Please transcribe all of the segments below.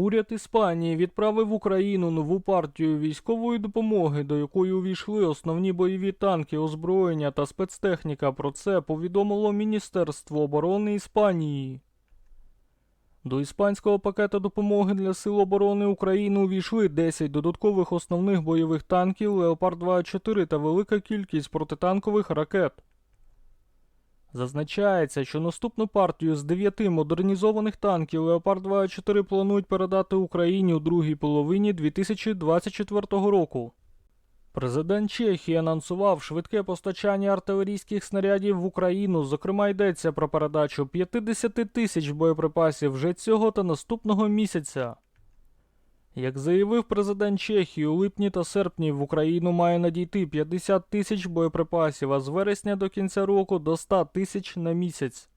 Уряд Іспанії відправив Україну нову партію військової допомоги, до якої увійшли основні бойові танки, озброєння та спецтехніка. Про це повідомило Міністерство оборони Іспанії. До іспанського пакета допомоги для Сил оборони України увійшли 10 додаткових основних бойових танків Леопард 24 та велика кількість протитанкових ракет. Зазначається, що наступну партію з 9 модернізованих танків Леопард 24 планують передати Україні у другій половині 2024 року. Президент Чехії анонсував швидке постачання артилерійських снарядів в Україну. Зокрема, йдеться про передачу 50 тисяч боєприпасів вже цього та наступного місяця. Як заявив президент Чехії, у липні та серпні в Україну має надійти 50 тисяч боєприпасів, а з вересня до кінця року до 100 тисяч на місяць.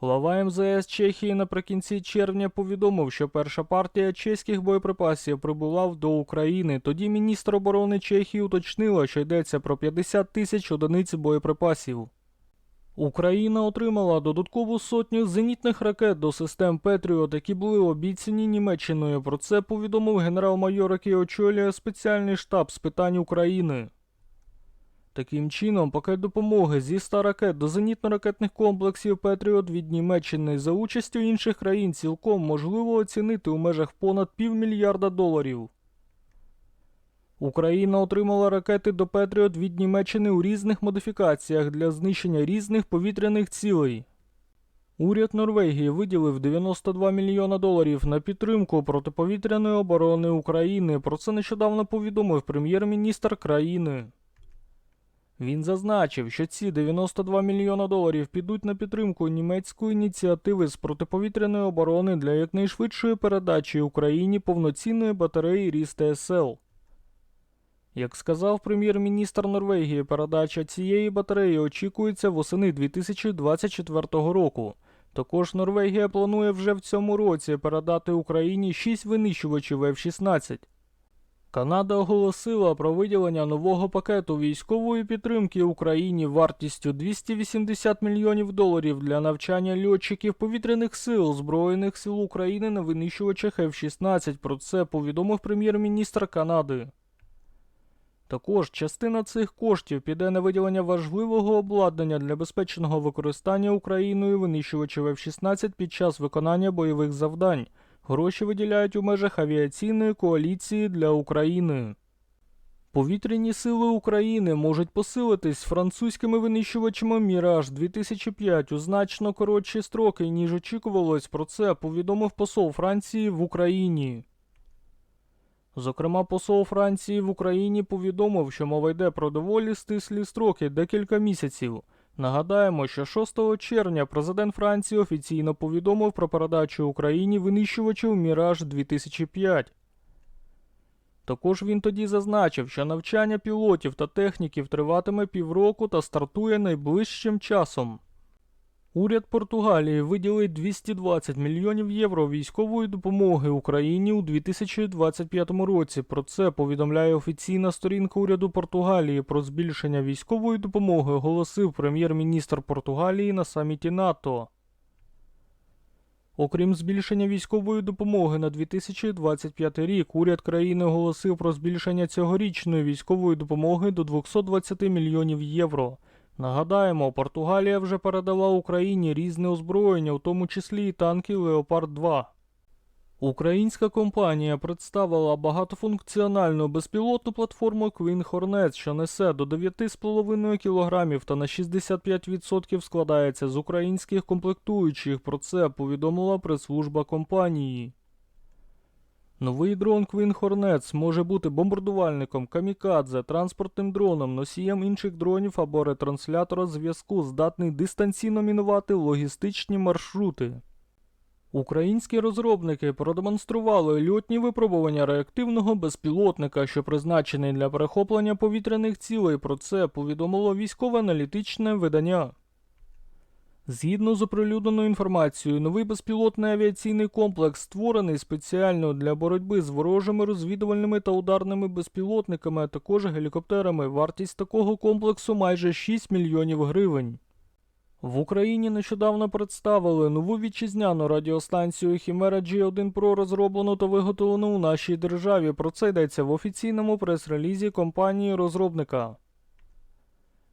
Глава МЗС Чехії наприкінці червня повідомив, що перша партія чеських боєприпасів прибула до України. Тоді міністр оборони Чехії уточнила, що йдеться про 50 тисяч одиниць боєприпасів. Україна отримала додаткову сотню зенітних ракет до систем Петріот, які були обіцяні Німеччиною. Про це повідомив генерал-майор, який очолює спеціальний штаб з питань України. Таким чином, пакет допомоги зі 100 ракет до зенітно-ракетних комплексів Петріот від Німеччини за участю інших країн цілком можливо оцінити у межах понад півмільярда доларів. Україна отримала ракети до Петріот від Німеччини у різних модифікаціях для знищення різних повітряних цілей. Уряд Норвегії виділив 92 мільйона доларів на підтримку протиповітряної оборони України. Про це нещодавно повідомив прем'єр-міністр країни. Він зазначив, що ці 92 мільйона доларів підуть на підтримку німецької ініціативи з протиповітряної оборони для якнайшвидшої передачі Україні повноцінної батареї Ріс ТСЛ. Як сказав прем'єр-міністр Норвегії, передача цієї батареї очікується восени 2024 року. Також Норвегія планує вже в цьому році передати Україні 6 винищувачів F-16. Канада оголосила про виділення нового пакету військової підтримки Україні вартістю 280 мільйонів доларів для навчання льотчиків повітряних сил Збройних сил України на винищувачах F-16. Про це повідомив прем'єр-міністр Канади. Також частина цих коштів піде на виділення важливого обладнання для безпечного використання Україною винищувачів F-16 під час виконання бойових завдань. Гроші виділяють у межах авіаційної коаліції для України. Повітряні сили України можуть посилитись французькими винищувачами Міраж 2005 у значно коротші строки, ніж очікувалось. Про це повідомив посол Франції в Україні. Зокрема, посол Франції в Україні повідомив, що мова йде про доволі стислі строки декілька місяців. Нагадаємо, що 6 червня президент Франції офіційно повідомив про передачу Україні винищувачів Міраж 2005. Також він тоді зазначив, що навчання пілотів та техніків триватиме півроку та стартує найближчим часом. Уряд Португалії виділить 220 мільйонів євро військової допомоги Україні у 2025 році. Про це повідомляє офіційна сторінка уряду Португалії. Про збільшення військової допомоги оголосив прем'єр-міністр Португалії на саміті НАТО. Окрім збільшення військової допомоги на 2025 рік, уряд країни оголосив про збільшення цьогорічної військової допомоги до 220 мільйонів євро. Нагадаємо, Португалія вже передала Україні різне озброєння, у тому числі і танки Леопард 2. Українська компанія представила багатофункціональну безпілотну платформу Queen Hornet, що несе до 9,5 кг та на 65% складається з українських комплектуючих. Про це повідомила прес-служба компанії. Новий дрон Queen Hornets може бути бомбардувальником, камікадзе, транспортним дроном, носієм інших дронів або ретранслятора зв'язку, здатний дистанційно мінувати логістичні маршрути. Українські розробники продемонстрували льотні випробування реактивного безпілотника, що призначений для перехоплення повітряних цілей. Про це повідомило військово-аналітичне видання. Згідно з оприлюдненою інформацією, новий безпілотний авіаційний комплекс створений спеціально для боротьби з ворожими розвідувальними та ударними безпілотниками, а також гелікоптерами. Вартість такого комплексу майже 6 мільйонів гривень. В Україні нещодавно представили нову вітчизняну радіостанцію Хімера G1 Pro, розроблену та виготовлену у нашій державі. Про це йдеться в офіційному прес-релізі компанії розробника.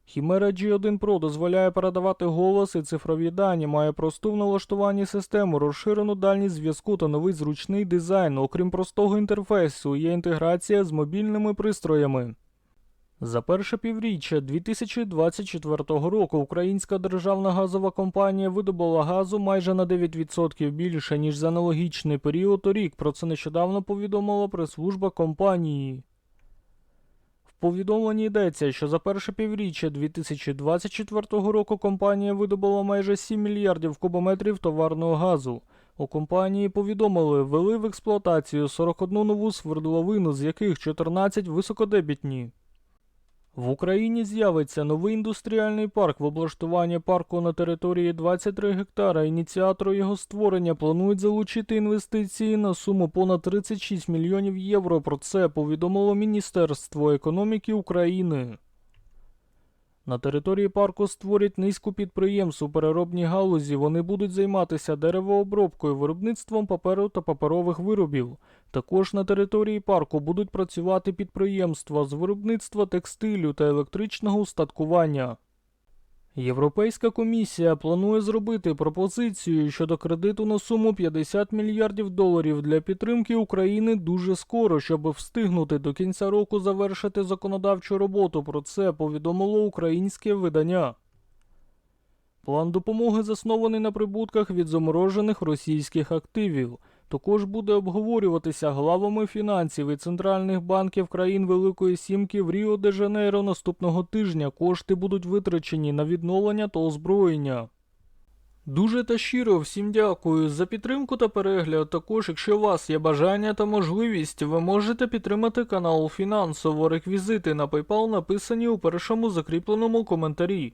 Хімера G1 Pro дозволяє передавати голос і цифрові дані, має просту в налаштуванні систему, розширену дальність зв'язку та новий зручний дизайн. Окрім простого інтерфейсу, є інтеграція з мобільними пристроями. За перше півріччя 2024 року українська державна газова компанія видобула газу майже на 9% більше, ніж за аналогічний період торік. Про це нещодавно повідомила прес-служба компанії. Повідомленні йдеться, що за перше півріччя 2024 року компанія видобула майже 7 мільярдів кубометрів товарного газу. У компанії повідомили, ввели в експлуатацію 41 нову свердловину, з яких 14 високодебітні. В Україні з'явиться новий індустріальний парк в облаштування парку на території 23 гектара. Ініціатори його створення планують залучити інвестиції на суму понад 36 мільйонів євро. Про це повідомило Міністерство економіки України. На території парку створять низку підприємств у переробній галузі. Вони будуть займатися деревообробкою, виробництвом паперу та паперових виробів. Також на території парку будуть працювати підприємства з виробництва текстилю та електричного устаткування. Європейська комісія планує зробити пропозицію щодо кредиту на суму 50 мільярдів доларів для підтримки України дуже скоро, щоб встигнути до кінця року завершити законодавчу роботу. Про це повідомило українське видання. План допомоги заснований на прибутках від заморожених російських активів. Також буде обговорюватися главами фінансів і центральних банків країн Великої Сімки в Ріо де Жанейро наступного тижня. Кошти будуть витрачені на відновлення та озброєння. Дуже та щиро всім дякую за підтримку та перегляд. Також, якщо у вас є бажання та можливість, ви можете підтримати канал фінансово. Реквізити на PayPal написані у першому закріпленому коментарі.